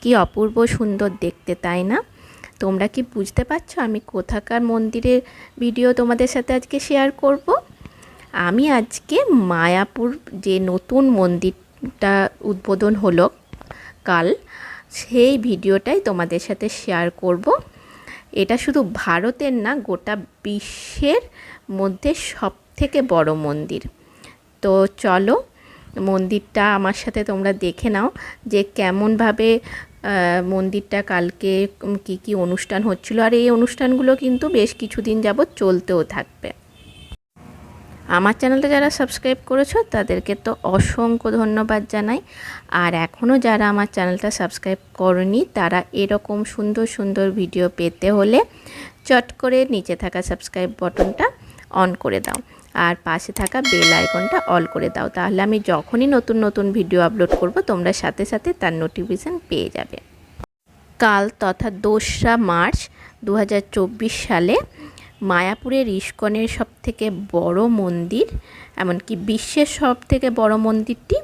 কি অপূর্ব সুন্দর দেখতে, তাই না? তোমরা কি বুঝতে পারছ আমি কোথাকার মন্দিরের ভিডিও তোমাদের সাথে আজকে শেয়ার করব? আমি আজকে মায়াপুর যে নতুন মন্দিরটা উদ্বোধন হলো কাল, সেই ভিডিওটাই তোমাদের সাথে শেয়ার করব। এটা শুধু ভারতের না, গোটা বিশ্বের মধ্যে সব থেকে বড় মন্দির। তো চলো মন্দিরটা আমার সাথে তোমরা দেখে নাও যে কেমনভাবে মন্দিরটা কালকে কি কি অনুষ্ঠান হচ্ছিল। আর এই অনুষ্ঠানগুলো কিন্তু বেশ কিছুদিন যাবৎ চলতেও থাকবে। আমার চ্যানেলটা যারা সাবস্ক্রাইব করেছ, তাদেরকে তো অসংখ্য ধন্যবাদ জানাই। আর এখনও যারা আমার চ্যানেলটা সাবস্ক্রাইব করনি, তারা এরকম সুন্দর সুন্দর ভিডিও পেতে হলে চট করে নিচে থাকা সাবস্ক্রাইব বটনটা অন করে দাও। আর পাশে থাকা বেল আইকনটা অল করে দাও। তাহলে আমি যখনই নতুন নতুন ভিডিও আপলোড করব, তোমরা সাথে সাথে তার নোটিফিকেশান পেয়ে যাবে। কাল তথা দোসরা মার্চ দু হাজার চব্বিশ সালে মায়াপুরের ইস্কনের সব থেকে বড় মন্দির, এমনকি বিশ্বের সব থেকে বড় মন্দিরটি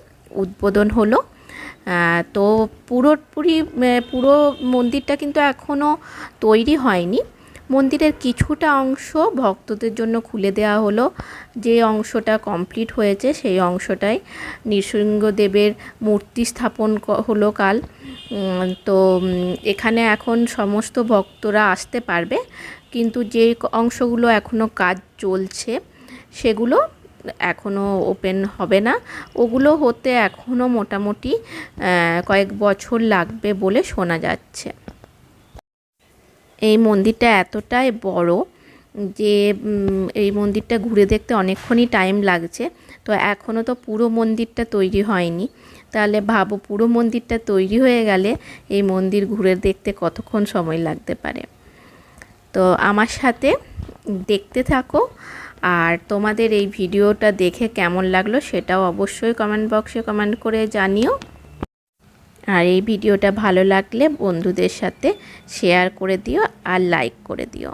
উদ্বোধন হলো। তো পুরোপুরি পুরো মন্দিরটা কিন্তু এখনও তৈরি হয়নি। মন্দিরের কিছুটা অংশ ভক্তদের জন্য খুলে দেওয়া হলো। যে অংশটা কমপ্লিট হয়েছে সেই অংশটাই নৃসিংহদেবের মূর্তি স্থাপন হলো কাল। তো এখানে এখন সমস্ত ভক্তরা আসতে পারবে। কিন্তু যে অংশগুলো এখনও কাজ চলছে, সেগুলো এখনও ওপেন হবে না। ওগুলো হতে এখনও মোটামুটি কয়েক বছর লাগবে বলে শোনা যাচ্ছে। এই মন্দিরটা এতটাই বড় যে এই মন্দিরটা ঘুরে দেখতে অনেকক্ষণই টাইম লাগছে। তো এখনও তো পুরো মন্দিরটা তৈরি হয়নি। তাহলে ভাবো পুরো মন্দিরটা তৈরি হয়ে গেলে এই মন্দির ঘুরে দেখতে কতক্ষণ সময় লাগতে পারে। তো আমার সাথে দেখতে থাকো। আর তোমাদের এই ভিডিওটা দেখে কেমন লাগল সেটাও অবশ্যই কমেন্ট বক্সে কমেন্ট করে জানিও। আর এই ভিডিওটা ভালো লাগলে বন্ধুদের সাথে শেয়ার করে দিও আর লাইক করে দিও।